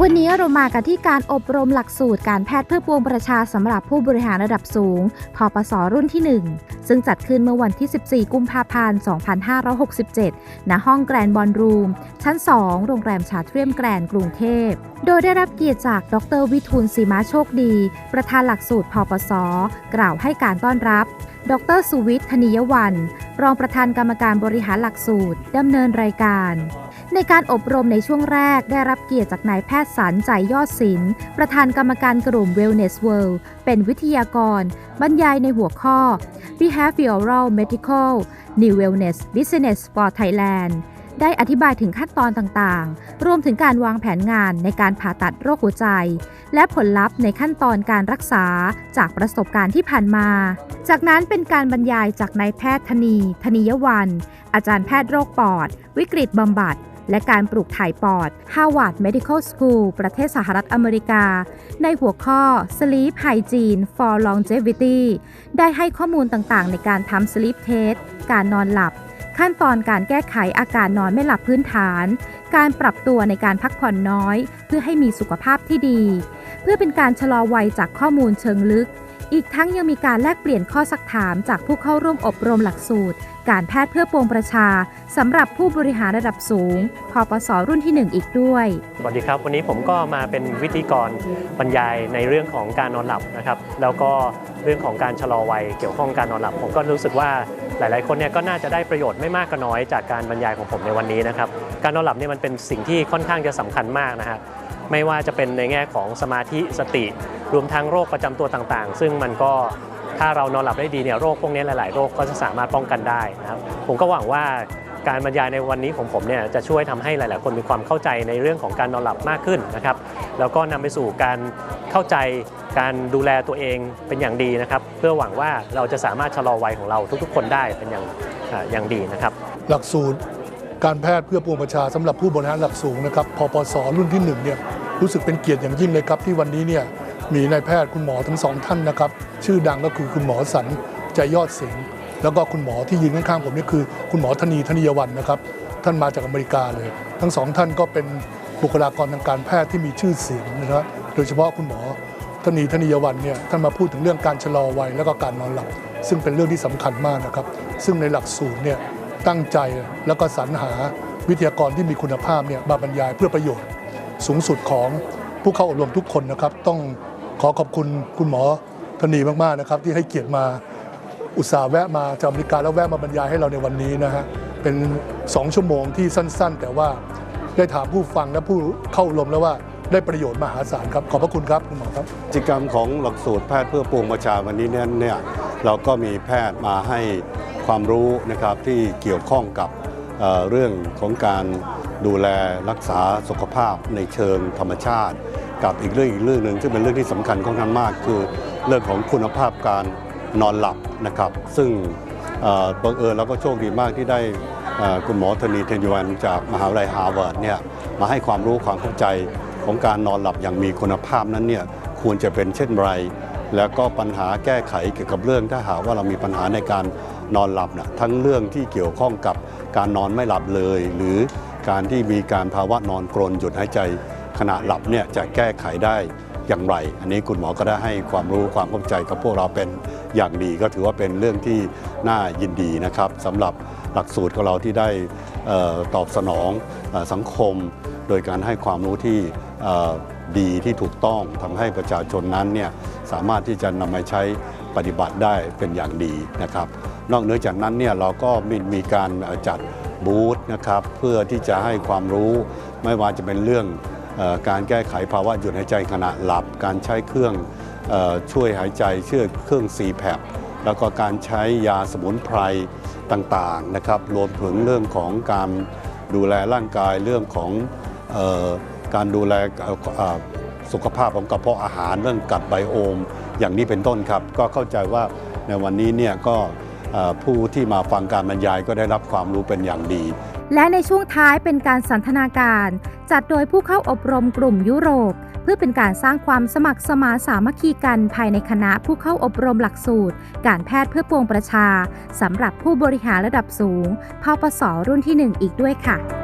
วันนี้เรามากันที่การอบรมหลักสูตรการแพทย์เพื่อปวงประชาสำหรับผู้บริหารระดับสูงพปสรุ่นที่ 1 ซึ่งจัดขึ้นเมื่อวันที่ 14 กุมภาพันธ์ 2567 ณ ห้องแกรนบอลรูม ชั้น 2 โรงแรมชาเทรียมแกรนกรุงเทพ โดยได้รับเกียรติจาก ดรวิทูลสีมาโชคดี ประธานหลักสูตรพปส กล่าวให้การต้อนรับ ดรสุวิทย์ธนิยวัน รองประธานกรรมการบริหารหลักสูตรดำเนินรายการ ในการอบรมในช่วงแรกได้รับเกียรติจากนายแพทย์สันใจยอดศิลป์ประธานกรรมการกลุ่ม Wellness World เป็นวิทยากร บรรยายในหัวข้อ Behavioral Medical New Wellness Business for Thailand ได้อธิบายถึงขั้นตอนต่างๆ รวมถึงการวางแผนงานในการผ่าตัดโรคหัวใจ และผลลัพธ์ในขั้นตอนการรักษาจากประสบการณ์ที่ผ่านมา จากนั้นเป็นการบรรยายจากนายแพทย์ธนี ธนิยวัน อาจารย์แพทย์โรคปอด วิกฤตบำบัด และการปลูกถ่ายปอด Harvard Medical School ประเทศสหรัฐอเมริกา ในหัวข้อ Sleep Hygiene for Longevity ได้ให้ข้อมูลต่างๆ ในการทำ Sleep Test การนอนหลับ ขั้นตอนการแก้ไขอาการนอนไม่หลับพื้นฐาน การปรับตัวในการพักผ่อนน้อย เพื่อให้มีสุขภาพที่ดี เพื่อเป็นการชะลอวัยจากข้อมูลเชิงลึก อีกทั้งยังมีการแลกเปลี่ยนข้อสักถามจากผู้เข้าร่วมอบรมหลักสูตร การแพทย์เพื่อปวงประชาสำหรับผู้บริหารระดับสูงพปสรุ่นที่ 1 อีกด้วย สวัสดีครับ วันนี้ผมก็มาเป็นวิธีกรบรรยายในเรื่องของการนอนหลับนะครับ แล้วก็เรื่องของการชะลอวัยเกี่ยวข้องการนอนหลับ ผมก็รู้สึกว่าหลาย ๆ คนเนี่ยก็น่าจะได้ประโยชน์ไม่มากก็น้อยจากการบรรยายของผมในวันนี้นะครับ การนอนหลับเนี่ยมันเป็นสิ่งที่ค่อนข้างจะสำคัญมากนะฮะ ไม่ว่าจะเป็นในแง่ของสมาธิสติ รวมทั้งโรคประจำตัวต่างๆ ซึ่งมันก็ถ้าเรานอนหลับได้ดีเนี่ยโรคพวกนี้หลาย ๆ โรคก็จะสามารถป้องกันได้นะครับผมก็หวังว่าการบรรยายในวันนี้ของผมเนี่ยจะช่วยทำให้หลาย ๆ คนมีความเข้าใจในเรื่องของการนอนหลับมากขึ้นนะครับแล้วก็นำไปสู่การเข้าใจการดูแลตัวเองเป็นอย่างดีนะครับ เพื่อหวังว่าเราจะสามารถชะลอวัยของเราทุก ๆ คนได้เป็นอย่างอย่างดีนะครับ หลักสูตรการแพทย์เพื่อปวงประชาสำหรับผู้บริหารระดับสูงนะครับพปสรุ่นที่หนึ่งเนี่ย รู้สึกเป็นเกียรติอย่างยิ่งเลยครับ ที่วันนี้เนี่ยมีนายแพทย์คุณหมอทั้งสองท่านนะครับ ชื่อดังก็คือคุณหมอสันใจยอดเสิงแล้วก็คุณหมอที่ยืนข้างๆผมนี่คือ คุณหมอธนีธนิยวันนะครับ ท่านมาจากอเมริกาเลย ทั้งสองท่านก็เป็นบุคลากรทางการแพทย์ที่มีชื่อเสียงนะครับโดยเฉพาะคุณหมอธนีธนิยวันเนี่ยท่านมาพูดถึงเรื่องการชะลอวัยและก็การนอนหลับ ซึ่งเป็นเรื่องที่สำคัญมากนะครับ ซึ่งในหลักสูตรเนี่ยตั้งใจแล้วก็สรรหาวิทยากรที่มีคุณภาพเนี่ยมาบรรยายเพื่อประโยชน์ สูงสุดของผู้เข้าอบรมทุกคนนะครับ ต้องขอขอบคุณคุณหมอธนีมากๆนะครับ ที่ให้เกียรติมาอุตส่าห์แวะมาจากอเมริกาแล้วแวะมาบรรยายให้เราในวันนี้นะฮะเป็น 2 ชั่วโมงที่สั้น ๆ แต่ว่าได้ถามผู้ฟังและผู้เข้าอบรมแล้วว่าได้ประโยชน์มหาศาลครับ ขอบพระคุณครับคุณหมอครับกิจกรรมของหลักสูตรแพทย์เพื่อปวงประชาวันนี้เนี่ยเนี่ยเราก็มีแพทย์มาให้ความรู้นะครับที่เกี่ยวข้องกับ เรื่องของการดูแลรักษาสุขภาพในเชิงธรรมชาติ กับอีกเรื่องอีกเรื่องหนึ่งซึ่งเป็นเรื่องที่สำคัญค่อนข้างมาก คือเรื่องของคุณภาพการนอนหลับนะครับ ซึ่งบังเอิญแล้วก็โชคดีมากที่ได้คุณหมอธนีเทนยวันจากมหาวิทยาลัยฮาร์วาร์ดเนี่ยมาให้ความรู้ความเข้าใจของการนอนหลับอย่างมีคุณภาพนั้นเนี่ยควรจะเป็นเช่นไร แล้วก็ปัญหาแก้ไขเกี่ยวกับเรื่องถ้าหากว่าเรามีปัญหาในการ นอนหลับนะทั้งเรื่องที่เกี่ยวข้องกับการนอนไม่หลับเลย หรือการที่มีการภาวะนอนกรนหยุดหายใจ ขณะหลับเนี่ยจะแก้ไขได้อย่างไร อันนี้คุณหมอก็ได้ให้ความรู้ความเข้าใจกับพวกเราเป็นอย่างดีก็ถือว่าเป็นเรื่องที่น่ายินดีนะครับสำหรับหลักสูตรของเราที่ได้ตอบสนองสังคม โดยการให้ความรู้ที่ดีที่ถูกต้องทำให้ประชาชนนั้นเนี่ยสามารถที่จะนำมาใช้ ปฏิบัติได้เป็นอย่างดีนะครับ นอกเหนือจากนั้นเนี่ยเราก็มีมีการจัดบูธนะครับเพื่อที่จะให้ความรู้ไม่ว่าจะเป็นเรื่องออการแก้ไขภาวะหยุดหายใจขณะหลับ การใช้เครื่องออช่วยหายใจเชื่อเครื่อง CPAP แล้วก็การใช้ยาสมุนไพรต่างๆนะครับ รวมถึงเรื่องของการดูแลร่างกายเรื่องของออการดูแล สุขภาพของกระเพาะอาหารเรื่องกัดไบโอม อย่างนี้เป็นต้นครับ ก็เข้าใจว่าในวันนี้เนี่ยก็ผู้ที่มาฟังการบรรยายก็ได้รับความรู้เป็นอย่างดี และในช่วงท้ายเป็นการสันทนาการ จัดโดยผู้เข้าอบรมกลุ่มยุโรป เพื่อเป็นการสร้างความสมัครสมาสามัคคีกันภายในคณะผู้เข้าอบรมหลักสูตร การแพทย์เพื่อปวงประชาสำหรับผู้บริหารระดับสูงพปสรุ่นที่ 1 อีกด้วยค่ะ